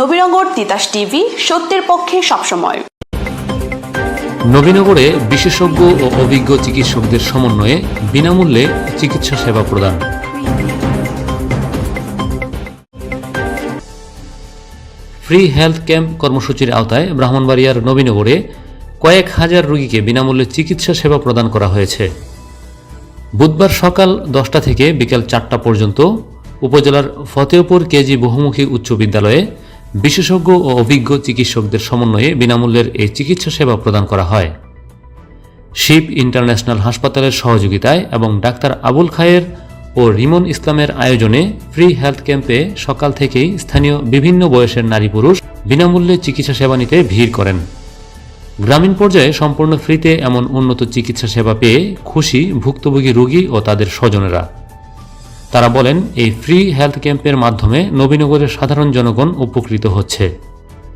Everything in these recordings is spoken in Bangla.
নবীনগর তিতাস টিভি, সত্যের পক্ষে সবসময়। নবীনগরে বিশেষজ্ঞ ও অভিজ্ঞ চিকিৎসকদের সমন্বয়ে বিনামূল্যে চিকিৎসা সেবা প্রদান। ফ্রি হেলথ ক্যাম্প কর্মসূচির আওতায় ব্রাহ্মণবাড়িয়ার নবীনগরে কয়েক হাজার রোগীকে বিনামূল্যে চিকিৎসা সেবা প্রদান করা হয়েছে। বুধবার সকাল দশটা থেকে বিকেল চারটা পর্যন্ত উপজেলার ফতেহপুর কেজি বহুমুখী উচ্চ বিদ্যালয়ে বিশেষজ্ঞ ও অভিজ্ঞ চিকিৎসকদের সমন্বয়ে বিনামূল্যের এই চিকিৎসা সেবা প্রদান করা হয়। শিব ইন্টারন্যাশনাল হাসপাতালের সহযোগিতায় এবং ডাক্তার আবুল খায়ের ও রিমন ইসলামের আয়োজনে ফ্রি হেলথ ক্যাম্পে সকাল থেকেই স্থানীয় বিভিন্ন বয়সের নারী পুরুষ বিনামূল্যে চিকিৎসা সেবা নিতে ভিড় করেন। গ্রামীণ পর্যায়ে সম্পূর্ণ ফ্রিতে এমন উন্নত চিকিৎসা সেবা পেয়ে খুশি ভুক্তভোগী রোগী ও তাদের স্বজনেরা। তারা বলেন, এই ফ্রি হেলথ ক্যাম্পের মাধ্যমে নবীনগরের সাধারণ জনগণ উপকৃত হচ্ছে।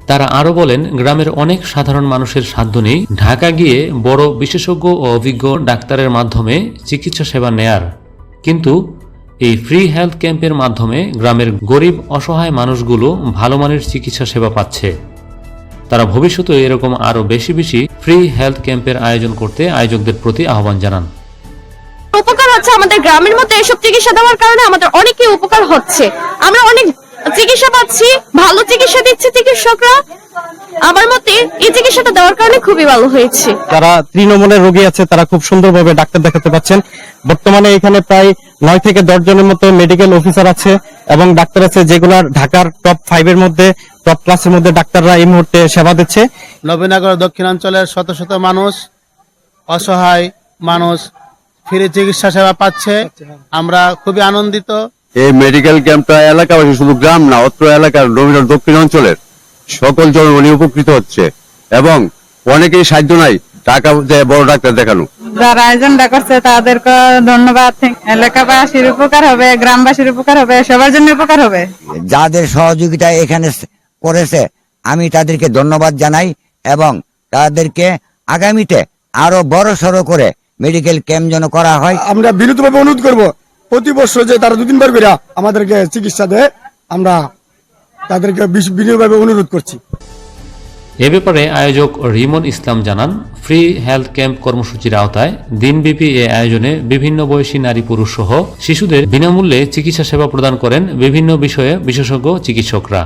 তারা আরও বলেন, গ্রামের অনেক সাধারণ মানুষের সাধ্য নেই ঢাকা গিয়ে বড় বিশেষজ্ঞ ও অভিজ্ঞ ডাক্তারের মাধ্যমে চিকিৎসা সেবা নেয়ার। কিন্তু এই ফ্রি হেলথ ক্যাম্পের মাধ্যমে গ্রামের গরিব, অসহায় মানুষগুলো ভালো মানের চিকিৎসা সেবা পাচ্ছে। তারা ভবিষ্যতে এরকম আরও বেশি বেশি ফ্রি হেলথ ক্যাম্পের আয়োজন করতে আয়োজকদের প্রতি আহ্বান জানান। উপকার হচ্ছে আমাদের গ্রামের মধ্যে এসব চিকিৎসা দেওয়ার কারণে আমাদের অনেকই উপকার হচ্ছে। আমরা অনেক চিকিৎসা পাচ্ছি ভালো চিকিৎসা দিচ্ছে চিকিৎসকরা। আমার মতে এই চিকিৎসাটা দেওয়ার কারণে খুবই ভালো হয়েছে। যারা তৃণমূলের রোগী আছে তারা খুব সুন্দরভাবে ডাক্তার দেখাতে পাচ্ছেন। বর্তমানে এখানে প্রায় নয় থেকে দশ জনের মতো মেডিকেল অফিসার আছে এবং ডাক্তার আছে যেগুলো ঢাকার টপ ফাইভ এর মধ্যে টপ ক্লাসের মধ্যে ডাক্তাররা এই মুহূর্তে সেবা দিচ্ছে। নবীনগর দক্ষিণাঞ্চলের শত শত মানুষ অসহায় মানুষ ফ্রি চিকিৎসা সেবা পাচ্ছে। আমরা খুবই আনন্দিত। এই মেডিকেল ক্যাম্পটা এলাকাবাসী শুধু গ্রাম না অত্র এলাকার রবীন্দ্র দক্ষিণ অঞ্চলের সকল জনগণই উপকৃত হচ্ছে এবং অনেকেই সাহায্য নাই টাকা দিয়ে বড় ডাক্তার দেখানো। যারা আয়োজনটা করছে তাদেরকে ধন্যবাদ। এলাকাবাসীর উপকার হবে গ্রামবাসীর উপকার হবে সবার জন্য উপকার হবে। যাদের সহযোগিতা এখানে করেছে আমি তাদেরকে ধন্যবাদ জানাই এবং তাদেরকে আগামীতে আরও বড় সড়ো করে মেডিকেল ক্যাম্প যেন করা হয়। আমরা বিরতভাবে অনুরোধ করব প্রতি বছর যে তারা দুদিন বার করে আমাদেরকে চিকিৎসা দেয় আমরা তাদেরকে বিনীতভাবে অনুরোধ করছি। এ ব্যাপারে আয়োজক রিমন ইসলাম জানান ফ্রি হেলথ ক্যাম্প কর্মসূচির আওতায় দিনব্যাপী এ আয়োজনে বিভিন্ন বয়সী নারী পুরুষ সহ শিশুদের বিনামূল্যে চিকিৎসা সেবা প্রদান করেন বিভিন্ন বিষয়ে বিশেষজ্ঞ চিকিৎসকরা।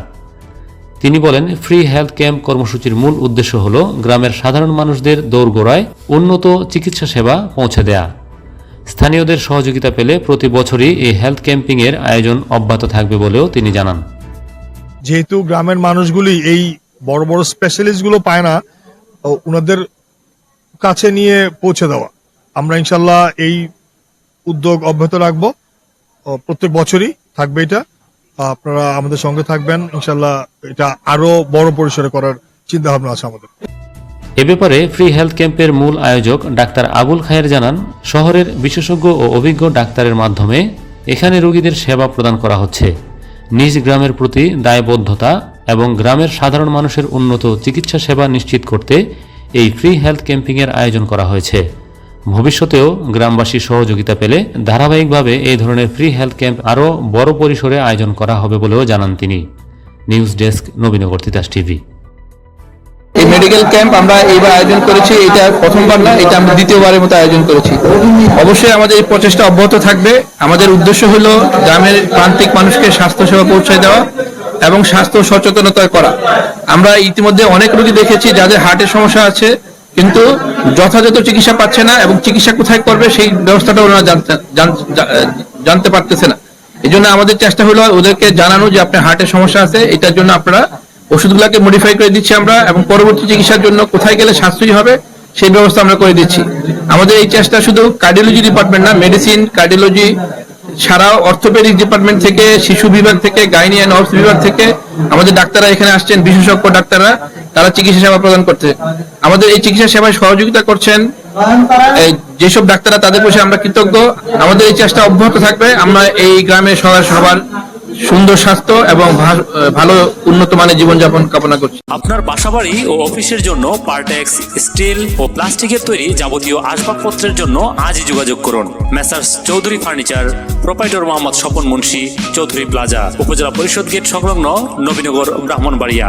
তিনি বলেন ফ্রি হেলথ ক্যাম্প কর্মসূচির মূল উদ্দেশ্য হল গ্রামের সাধারণ মানুষদের দৌড়গোড়ায় উন্নত চিকিৎসা সেবা পৌঁছে দেয়া। স্থানীয়দের সহযোগিতা পেলে প্রতি বছরই এই হেলথ ক্যাম্পিংয়ের আয়োজন অব্যাহত থাকবে বলেও তিনি জানান। যেহেতু গ্রামের মানুষগুলি এই বড় বড় স্পেশালিস্টগুলো পায় না ওনাদের কাছে নিয়ে পৌঁছে দেওয়া। আমরা ইনশাল্লাহ এই উদ্যোগ অব্যাহত রাখব। প্রত্যেক বছরই থাকবে এটা। আপনারা আমাদের সঙ্গে থাকবেন। ইনশাল্লাহ এটা আরও বড় পরিসরে করার চিন্তা ভাবনা আছে আমাদের। এ ব্যাপারে ফ্রি হেলথ ক্যাম্পের মূল আয়োজক ডাক্তার আবুল খায়ের জানান, শহরের বিশেষজ্ঞ ও অভিজ্ঞ ডাক্তারের মাধ্যমে এখানে রোগীদের সেবা প্রদান করা হচ্ছে। নিজ গ্রামের প্রতি দায়বদ্ধতা এবং গ্রামের সাধারণ মানুষের উন্নত চিকিৎসা সেবা নিশ্চিত করতে এই ফ্রি হেলথ ক্যাম্পিংয়ের আয়োজন করা হয়েছে। ভবিষ্যতেও গ্রামবাসী সহযোগিতা পেলে ধারাবাহিকভাবে এই ধরনের ফ্রি হেলথ ক্যাম্প আরও বড় পরিসরে আয়োজন করা হবে বলেও জানান তিনি। News desk Nabinagar, Titas TV. এই মেডিকেল ক্যাম্প আমরা এইবার আয়োজন করেছি, এটা প্রথমবার না, এটা আমরা দ্বিতীয়বারের মতো আয়োজন করেছি। অবশ্যই আমাদের এই প্রচেষ্টা অব্যাহত থাকবে। আমাদের উদ্দেশ্য হলো গ্রামের প্রান্তিক মানুষকে স্বাস্থ্য সেবা পৌঁছে দেওয়া এবং স্বাস্থ্য সচেতনতা করা। আমরা ইতিমধ্যে অনেক রোগী দেখেছি যাদের হার্টের সমস্যা আছে কিন্তু যথাযথ চিকিৎসা পাচ্ছে না এবং চিকিৎসা কোথায় করবে সেই ব্যবস্থাটা ওনারা জানতে পারতেছে না। এই জন্য আমাদের চেষ্টা হলো ওদেরকে জানানো যে আপনার হার্টের সমস্যা আছে, এটার জন্য আপনারা ওষুধগুলোকে মডিফাই করে দিচ্ছি আমরা এবং পরবর্তী চিকিৎসার জন্য কোথায় গেলে সাশ্রয়ী হবে সেই ব্যবস্থা আমরা করে দিচ্ছি। আমাদের এই চেষ্টা শুধু কার্ডিওলজি ডিপার্টমেন্ট না মেডিসিন কার্ডিওলজি ছাড়াও অর্থোপেডিক ডিপার্টমেন্ট থেকে, শিশু বিভাগ থেকে গাইনি অ্যান্ড অর্থ বিভাগ থেকে আমাদের ডাক্তাররা এখানে আসছেন, বিশেষজ্ঞ ডাক্তাররা। তারা চিকিৎসা সেবা প্রদান করতে। আমাদের এই চিকিৎসা সেবায় সহযোগিতা করছেন যেসব ডাক্তাররা তাদের প্রতি আমরা কৃতজ্ঞ। আমাদের এই চেষ্টা অব্যাহত থাকবে। আমরা এই গ্রামের সবার সবার সুন্দর স্বাস্থ্য এবং ভালো উন্নত মানের জীবনযাপন কামনা করছি। আপনার বাসাবাড়ি ও অফিসের জন্য পার্টেক্স, স্টিল ও প্লাস্টিকের তৈরি যাবতীয় আসবাবপত্রের জন্য আজই যোগাযোগ করুন। Messrs Chowdhury furniture, proprietor Mohammad Swapan Munshi, Chowdhury plaza, উপজেলা পরিষদ গেট সংলগ্ন Nabinagar, Brahmanbaria.